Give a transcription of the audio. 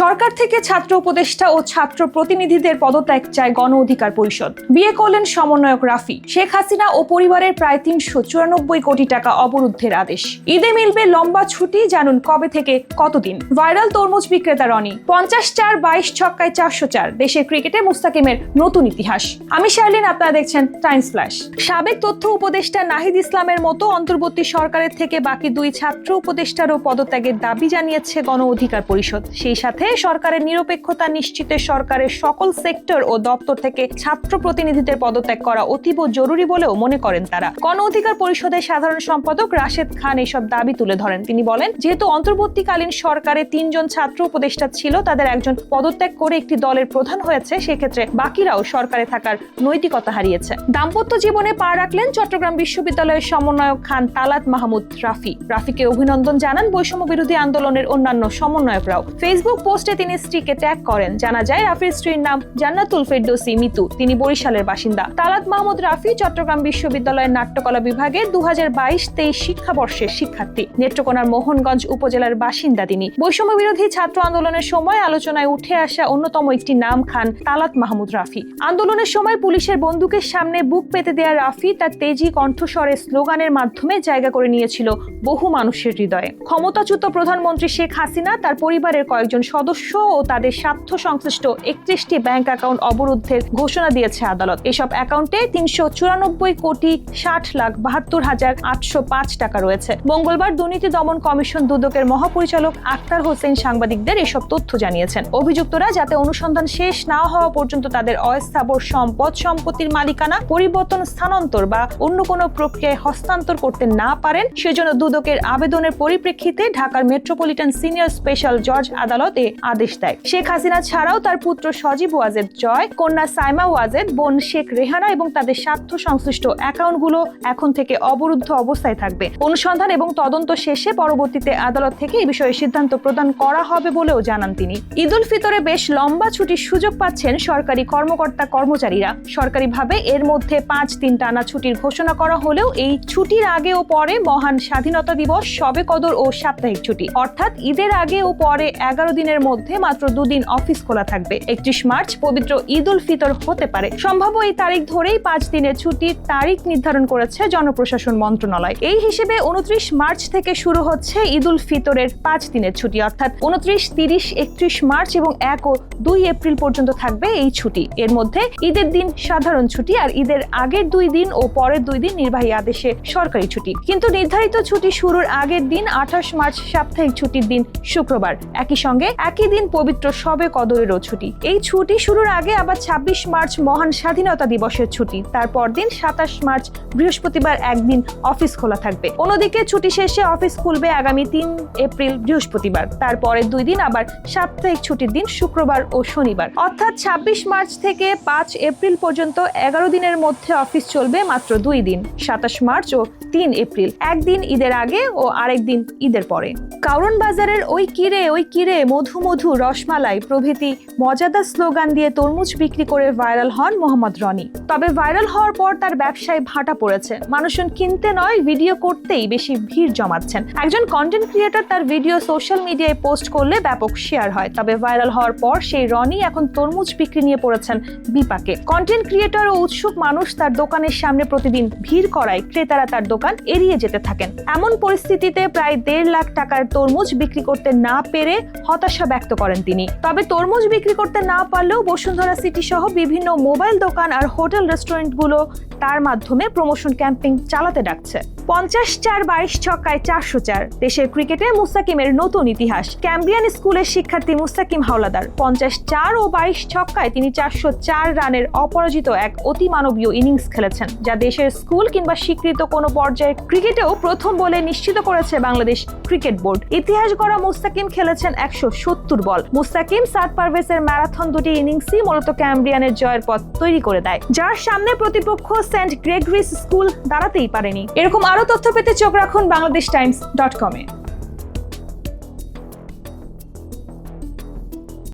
সরকার থেকে ছাত্র উপদেষ্টা ও ছাত্র প্রতিনিধিদের পদত্যাগ চায় গণ অধিকার পরিষদ। বিয়ে করলেন সমন্বয়ক রাফি। শেখ হাসিনা ও পরিবারের প্রায় তিনশো চুরানব্বই কোটি টাকা অবরুদ্ধের আদেশ। ঈদে মিলবে লম্বা ছুটি, জানুন কবে থেকে কতদিন। ভাইরাল তরমুজ বিক্রেতা রনি। পঞ্চাশ চার, বাইশ ছক্কায় চারশো চার। দেশের ক্রিকেটে মুস্তাকিমের নতুন ইতিহাস। আমি শার্লিন, আপনারা দেখছেন টাইমস ফ্ল্যাশ। সাবেক তথ্য উপদেষ্টা নাহিদ ইসলামের মতো অন্তর্বর্তী সরকারের থেকে বাকি দুই ছাত্র উপদেষ্টারও পদত্যাগের দাবি জানিয়েছে গণ অধিকার পরিষদ। সেই সাথে সরকারের নিরপেক্ষতা নিশ্চিতে সরকারের সকল সেক্টর ও দপ্তর থেকে ছাত্র প্রতিনিধিদের পদত্যাগ করা অতীব জরুরি বলেও মনে করেন তারা। গণ অধিকার পরিষদের সাধারণ সম্পাদক রাশেদ খান এসব দাবি তুলে ধরেন। তিনি বলেন, যেহেতু অন্তর্বর্তীকালীন সরকারে তিনজন ছাত্র উপদেষ্টা ছিল, তাদের একজন পদত্যাগ করে একটি দলের প্রধান হয়েছে, সেক্ষেত্রে বাকিরাও সরকারে থাকার নৈতিকতা হারিয়েছে। দাম্পত্য জীবনে পা রাখলেন চট্টগ্রাম বিশ্ববিদ্যালয়ের সমন্বয়ক খান তালাত মাহমুদ রাফি। রাফিকে অভিনন্দন জানান বৈষম্য বিরোধী আন্দোলনের অন্যান্য সমন্বয়করাও। ফেসবুক পোস্টে তিনি স্ত্রীকে ট্যাগ করেন। জানা যায় রাফির স্ত্রীর নাম জান্নাতুল ফেরদৌসি মিতু। তিনি বরিশালের বাসিন্দা। তালাত মাহমুদ রাফি চট্টগ্রাম বিশ্ববিদ্যালয়ের নাট্যকলা বিভাগের দু হাজার বাইশ তেইশ শিক্ষাবর্ষের শিক্ষার্থী। নেত্রকোনার মোহনগঞ্জ উপজেলার বাসিন্দা তিনি। বৈষম্য বিরোধী ছাত্র আন্দোলনের সময় আলোচনায় উঠে আসা অন্যতম একটি নাম খান তালাত মাহমুদ রাফি। আন্দোলনের সময় পুলিশের বন্দুকের সামনে বুক পেতে দেয়া রাফি তার তেজি কণ্ঠস্বরে স্লোগানের মাধ্যমে জায়গা করে নিয়েছিল বহু মানুষের হৃদয়ে। ক্ষমতাচ্যুত প্রধানমন্ত্রী শেখ হাসিনা, তার পরিবারের কয়েকজন সদস্য ও তাদের স্বার্থ সংশ্লিষ্ট একত্রিশটি ব্যাংক অ্যাকাউন্ট অবরুদ্ধের ঘোষণা দিয়েছে আদালত। এসব অ্যাকাউন্টে তিনশো চুরানব্বই কোটি ষাট লাখ বাহাত্তর হাজার আটশো পাঁচ টাকা রয়েছে। মঙ্গলবার দুর্নীতি দমন কমিশন দুদকের মহাপরিচালক আক্তার হোসেন সাংবাদিকদের এসব তথ্য জানিয়েছেন। অভিযুক্তরা যাতে অনুসন্ধান শেষ না হওয়া পর্যন্ত তাদের অস্থাবর সম্পদ সম্পত্তির মালিকানা, পরিবর্তন স্থানান্তর বা অন্য কোনো প্রক্রিয়ায় হস্তান্তর করতে না পারেন, সেজন্য দুদকের আবেদনের পরিপ্রেক্ষিতে ঢাকার মেট্রোপলিটন সিনিয়র স্পেশাল জজ আদালত আদেশ দেয়। শেখ হাসিনা ছাড়াও তার পুত্র সজীব ওয়াজেদ জয়, কন্যা সাইমা ওয়াজেদ, বোন শেখ রেহানা এবং তাদের স্বার্থ সংশ্লিষ্ট অ্যাকাউন্টগুলো এখন থেকে অবরুদ্ধ অবস্থায় থাকবে। অনুসন্ধান এবং তদন্ত শেষে পরবর্তীতে আদালত থেকে এই বিষয়ে সিদ্ধান্ত প্রদান করা হবে বলেও জানান তিনি। ঈদ উল ফিতরে বেশ লম্বা ছুটির সুযোগ পাচ্ছেন সরকারি কর্মকর্তা কর্মচারীরা। সরকারিভাবে এর মধ্যে পাঁচ দিন টানা ছুটির ঘোষণা করা হলেও এই ছুটির আগে ও পরে মহান স্বাধীনতা দিবস, সবে কদর ও সাপ্তাহিক ছুটি। অর্থাৎ ঈদের আগে ও পরে এগারো দিনের মধ্যে মাত্র দুদিন অফিস খোলা থাকবে। একত্রিশ মার্চ পবিত্র ঈদ উল ফিতর হতে পারে। সম্ভাব্য এই তারিখ ধরেই পাঁচ দিনের ছুটির তারিখ নির্ধারণ করেছে জনপ্রশাসন মন্ত্রণালয়। এই হিসেবে উনত্রিশ মার্চ থেকে শুরু হচ্ছে ঈদ উল ফিতরের পাঁচ দিনের ছুটি, অর্থাৎ উনত্রিশ, তিরিশ, একত্রিশ মার্চ এবং এক ও দুই এপ্রিল পর্যন্ত থাকবে এই ছুটি। এর মধ্যে ঈদের দিন সাধারণ ছুটি আর ঈদের আগের দুই দিন ও পরের দুই দিন নির্বাহী আদেশে সরকারি ছুটি। কিন্তু নির্ধারিত ছুটি শুরুর আগের দিন আঠাশ মার্চ সাপ্তাহিক ছুটির দিন শুক্রবার। একই সঙ্গে একই দিন পবিত্র সবে কদরেরও ছুটি। এই ছুটি শুরুর আগে আবার ছাব্বিশ মার্চ মহান স্বাধীনতা দিবসের ছুটি। তারপর দিন সাতাশ মার্চ বৃহস্পতিবার একদিন অফিস খোলা থাকবে। অন্যদিকে ছুটি শেষে অফিস খুলবে আগামী তিন এপ্রিল বৃহস্পতিবার। তারপরের দুই দিন আবার সাপ্তাহিক ছুটির দিন শুক্রবার ও শনিবার। অর্থাৎ ছাব্বিশ মার্চ থেকে পাঁচ এপ্রিল পর্যন্ত এগারো দিনের মধ্যে অফিস চলবে মাত্র দুই দিন, সাতাশ মার্চ ও তিন এপ্রিল। একদিন ঈদের আগে ও আরেকদিন ঈদের পরে। কারণ বাজারের ওই কিরে ওই কিরে, মধু মধু, রসমালাই প্রভৃতি মজাদার স্লোগান দিয়ে তরমুজ বিক্রি করে ভাইরাল হন মোহাম্মদ রনি। তবে ভাইরাল হওয়ার পর তার ব্যবসায় ভাটা পড়েছে। মানুষজন কিনতে নয়, ভিডিও করতেই বেশি ভিড় জমাচ্ছেন। একজন কন্টেন্ট ক্রিয়েটর তার ভিডিও সোশ্যাল মিডিয়ায় পোস্ট করলে ব্যাপক শেয়ার হয়। তবে ভাইরাল হওয়ার পর সেই রনি এখন তরমুজ বিক্রি নিয়ে পড়েছেন বিপাকে। কন্টেন্ট ক্রিয়েটর ও উৎসুক মানুষ তার দোকানের সামনে প্রতিদিন ভিড় করায় ক্রেতারা তার দোকান এড়িয়ে যেতে থাকেন। এমন পরিস্থিতিতে প্রায় দেড় লাখ টাকার তরমুজ বিক্রি করতে না পেরে হতাশা ব্যক্ত করেন তিনি। তবে তরমুজ বিক্রি করতে না পারলেও বসুন্ধরা সিটি সহ বিভিন্ন মোবাইল দোকান আর হোটেল রেস্টুরেন্টগুলো তার মাধ্যমে প্রমোশন ক্যাম্পেইন চালাতে ডাকছে। পঞ্চাশ চার, বাইশ ছক্কায় চারশো চার। দেশের ক্রিকেটে মুস্তাকিমের নতুন ইতিহাস। ক্যাম্বিয়ান স্কুলের শিক্ষার্থী মুস্তাকিম হাওলাদার। পঞ্চাশ চার ও বাইশ ছক্কায় তিনি চারশো চার রানের অপরাজিত এক অতিমানবীয় ইনিংস খেলেছেন, যা দেশের স্কুল কিংবা স্বীকৃত কোনো পর্যায়ে ক্রিকেটেও প্রথম বলে নিশ্চিত করেছে বাংলাদেশ ক্রিকেট বোর্ড। ইতিহাস গড়া মুস্তাকিম খেলেছেন একশো সত্তর বল। মুস্তাকিম সাদ পারভেজের ম্যারাথন দুটি ইনিংসই মূলত ক্যাম্ব্রিয়ানের জয়ের পথ তৈরি করে দেয়, যার সামনে প্রতিপক্ষ সেন্ট গ্রেগরিস স্কুল দাঁড়াতেই পারেনি। এরকম আরও তথ্য পেতে চোখ রাখুন বাংলাদেশ টাইমস ডট কমে।